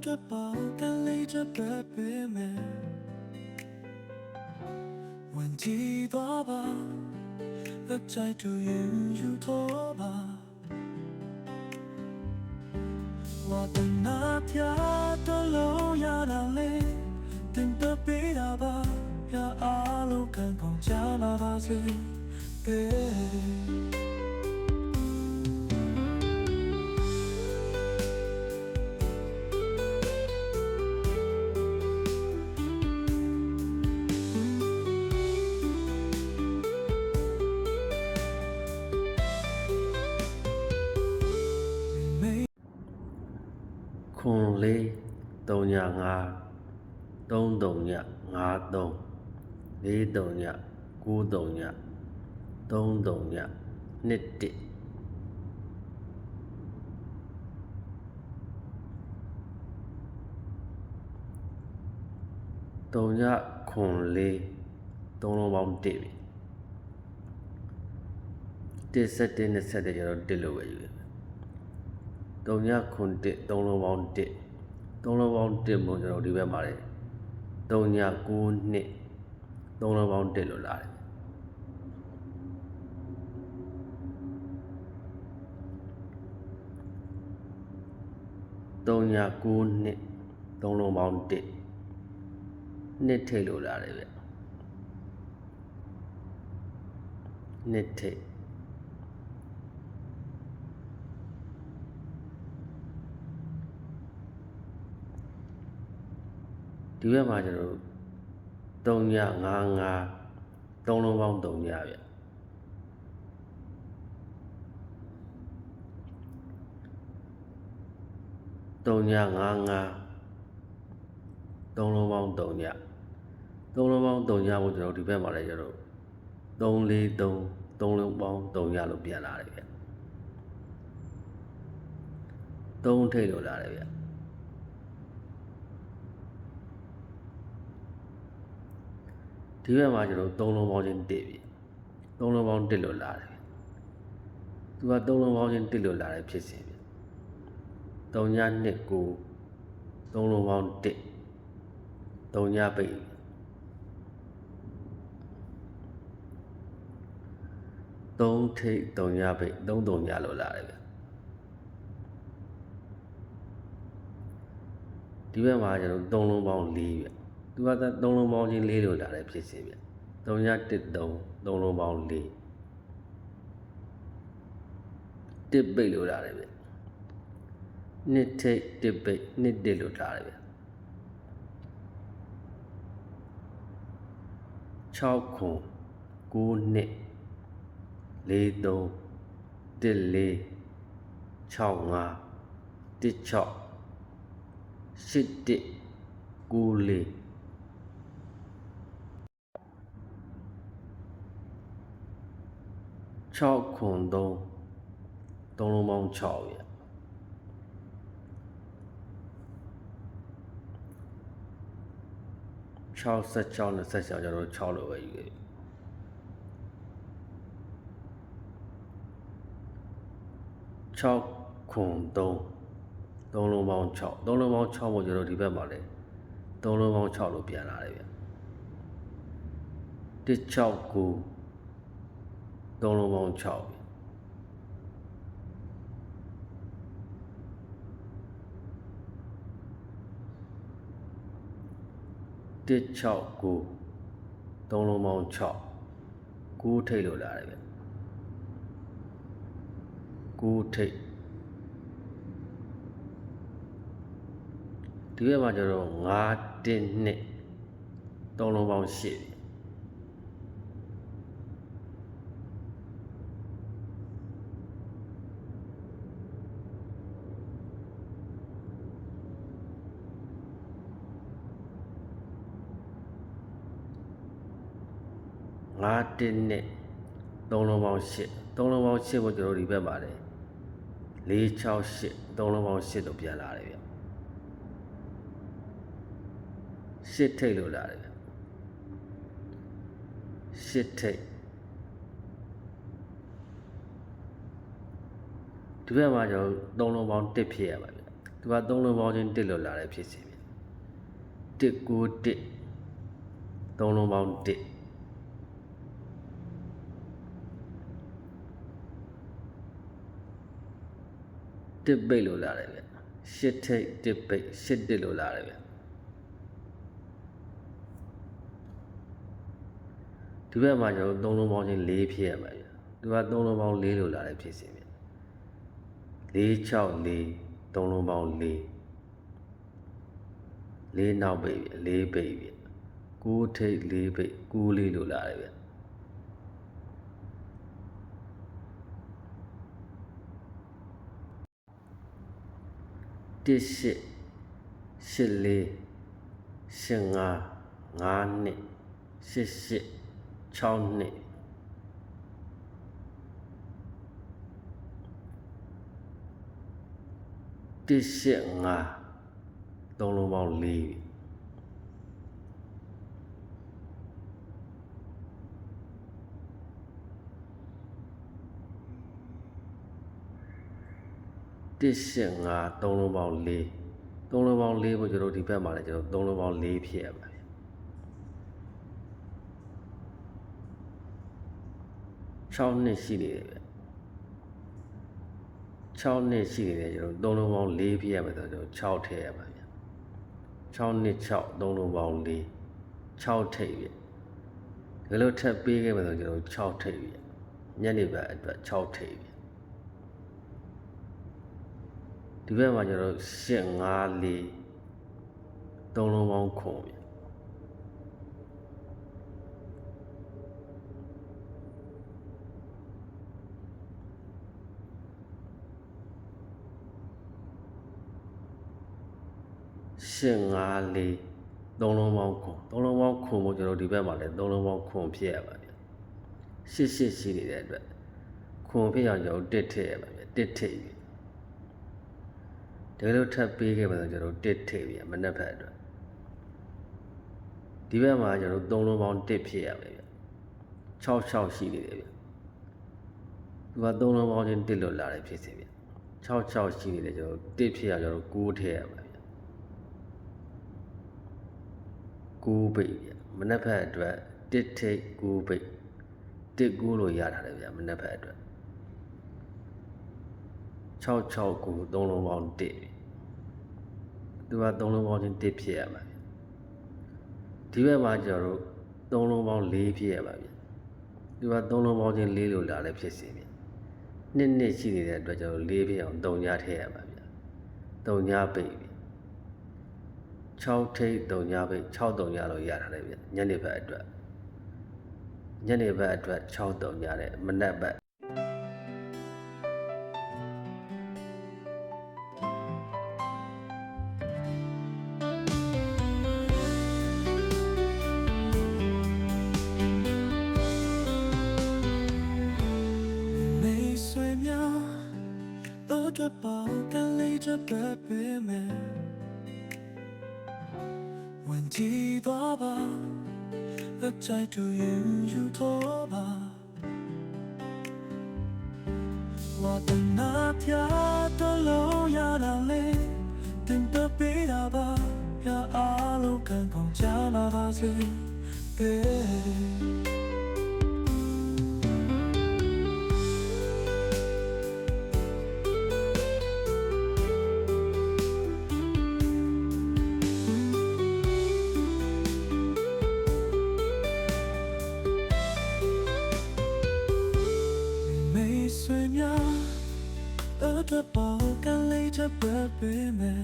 အတွက်ပါကလေးချက်ပဲပေးမယ်ဝင်ကြည့်သွားပါလက်ချိုက်တူရင်ယူတော့ပါဝတ်နာပြတော့လို့ရတာလေတင်တပေးတာပါ ခွန်လေး3ည5 3 3ည5 3 4 3ည9 3ည3 3ည1 1တုံညခွန်လေးသုံးလုံးပေါင်း1ပြီ1 7 20ကျတော့1လို့ပဲယူတယ် 391 3လုံးပေါင်း1 3လုံးပေါင်း1မို့ကျွန်တော်ဒီဘက်မှာလေ392 3လုံးပေါင်း1လို့လာတယ်392 3လုံးပေါင်း1နှစ်ထိတ်လို့လာတယ်ဗျနှစ်ထိတ် ဒီဘက်မှာကျွန်တော်3ည5 5သုံးလုံးပေါင်း3ညဗျ3ည5 5သုံးလုံးပေါင်း3ညသုံးလုံးပေါင်း3ညကိုကျွန်တော်ဒီဘက်မှာလည်းကျွန်တော်3 4 3သုံးလုံးပေါင်း3ညလို့ပြန်လာတယ်ဗျ3ထိတ်လို့လာတယ်ဗျ ဒီဘက်မှာကျွန်တော်သုံးလုံးပေါင်းချင်းတစ်ပြီသုံးလုံးပေါင်းတစ်လို့လာတယ်သူကသုံးလုံးပေါင်းချင်းတစ်လို့လာတယ်ဖြစ်စဉ်ဗျ3ည2 9သုံးလုံးပေါင်း1 3ညပိတ်3ထိတ်3ညပိတ်3 3ညလို့လာတယ်ဗျဒီဘက်မှာကျွန်တော်3လုံးပေါင်း4ဗျ သူက3လုံးပေါင်းချင်း4လို့လာတယ်ဖြစ်စဉ်ဗျ3ည1 3 3လုံးပေါင်း4တစ်ပိတ်လို့လာတယ်ဗျနှစ်ထိတ်တစ်ပိတ်နှစ်တစ်လို့လာတယ်ဗျ6ခွန်9နှစ်4 3 1 4 6 5 1 6 8 1 9 4 6ခွန်3 3လုံးပေါင်း6ရ66 26ကျွန်တော်6လို့ပဲယူခဲ့6ခွန်3 3လုံးပေါင်း6 3လုံးပေါင်း6ကိုကျွန်တော်ဒီဘက်မှာလဲ3လုံးပေါင်း6လို့ပြန်လာတယ်ဗျ169 3လုံးပေါင်း6ဗျ169 3လုံးပေါင်း6 9ထိတ်လို့လာတယ်ဗျ9ထိတ်ဒီဘက်မှာကျတော့9တင်းနှစ်3လုံးပေါင်း8 5တင်းနဲ့3လုံးပေါင်း8 3လုံးပေါင်း8ကိုကျွန်တော်ဒီဘက်ပါတယ်4 6 8 3လုံးပေါင်း8လို့ပြန်လာတယ်ဗျ8ထိတ်လို့လာတယ်ဗျ8ထိတ်ဒီဘက်မှာကျွန်တော်3လုံးပေါင်း1ဖြစ်ရပါဗျသူက3လုံးပေါင်းချင်း1လို့လာတယ်ဖြစ်စီဗျ1 9 1 3လုံးပေါင်း1 တစ်ပိတ်လို့လာတယ်ဗျရှစ်ထိတ်တစ်ပိတ်ရှစ်တစ်လို့လာတယ်ဗျဒီဘက်မှာကျွန်တော်သုံးလုံးပေါင်းချင်း၄ဖြစ်ရမှာဗျသူကသုံးလုံးပေါင်း၄လို့လာတယ်ဖြစ်စဉ်ဗျ၄6 4သုံးလုံးပေါင်း၄လေးနောက်ပိတ်ဗျလေးပိတ်ဗျကိုးထိတ်လေးပိတ်ကိုးလေးလို့လာတယ်ဗျ 这些雪里，雪啊，眼内，雪雪，草内，这些啊，都流不离。185 3လုံးပေါင်း4 3လုံးပေါင်း4ကိုကျွန်တော်ဒီဘက်မှာလည်းကျွန်တော်3လုံးပေါင်း4ဖြစ်ရပါတယ်6နှစ်ရှိနေတယ်ဗျ6နှစ်ရှိနေတယ်ကျွန်တော်3လုံးပေါင်း4ဖြစ်ရမယ်ဆိုတော့ကျွန်တော်6ထည့်ရပါဗျ6နှစ်6 3လုံးပေါင်း4 6ထိပ်ဗျဒီလိုထပ်ပေးခဲ့မယ်ဆိုကျွန်တော်6ထိပ်ဗျညနေပိုင်းအတွက်6ထိပ်ဗျ ဒီဘက်မှာကျွန်တော်8 5 4သုံးလုံးပေါင်းခွန်ဗျရှင်၅လေးသုံးလုံးပေါင်းခွန်သုံးလုံးပေါင်းခွန်ကိုကျွန်တော်ဒီဘက်မှာလည်းသုံးလုံးပေါင်းခွန်ဖြစ်ရပါဗျရှစ်ရှစ်ရှိနေတဲ့အတွက်ခွန်ဖြစ်အောင်ကျွန်တော်တစ်ထည့်ရပါဗျတစ်ထည့်ပြီ တကယ်လို့ထပ်ပေးခဲ့ပါဆိုကျွန်တော်တစ်ထည့်ပြီမနှက်ဖက်အတွက်ဒီဘက်မှာကျွန်တော်သုံးလုံးပေါင်းတစ်ဖြစ်ရမယ်ဗျ6 6ရှိနေတယ်ဗျသူကသုံးလုံးပေါင်းချင်းတစ်လွတ်လာတယ်ဖြစ်စီဗျ6 6ရှိနေတယ်ကျွန်တော်တစ်ဖြစ်ရကျွန်တော်9ထည့်ရပါဗျ9ပိတ်ဗျမနှက်ဖက်အတွက်တစ်ထိတ်9ပိတ်တစ်9လို့ရထားတယ်ဗျမနှက်ဖက်အတွက်669သုံးလုံးပေါင်း1ပြီ သူကသုံးလုံးပေါင်းချင်း1ဖြစ်ရမှာဗျဒီဘက်မှာကျတော့သုံးလုံးပေါင်း4ဖြစ်ရမှာဗျသူကသုံးလုံးပေါင်းချင်း4လို့လာလည်းဖြစ်စီဗျနှစ်နှစ်ရှိနေတဲ့အတွက်ကျတော့4ဖြစ်အောင်3ညထည့်ရမှာဗျ3ညပိတ်ပြီ6ထိတ်3ညပိတ်6 3ညလို့ရထားတယ်ဗျညနေဘက်အတွက်ညနေဘက်အတွက်6 3ညတဲ့မနက်ဘက် 饿着饱，干累着背背面。问题多吧，而在度云有多吧。我的那条的路要哪里？等得比大吧，要阿鲁看空加那把子。没 been there.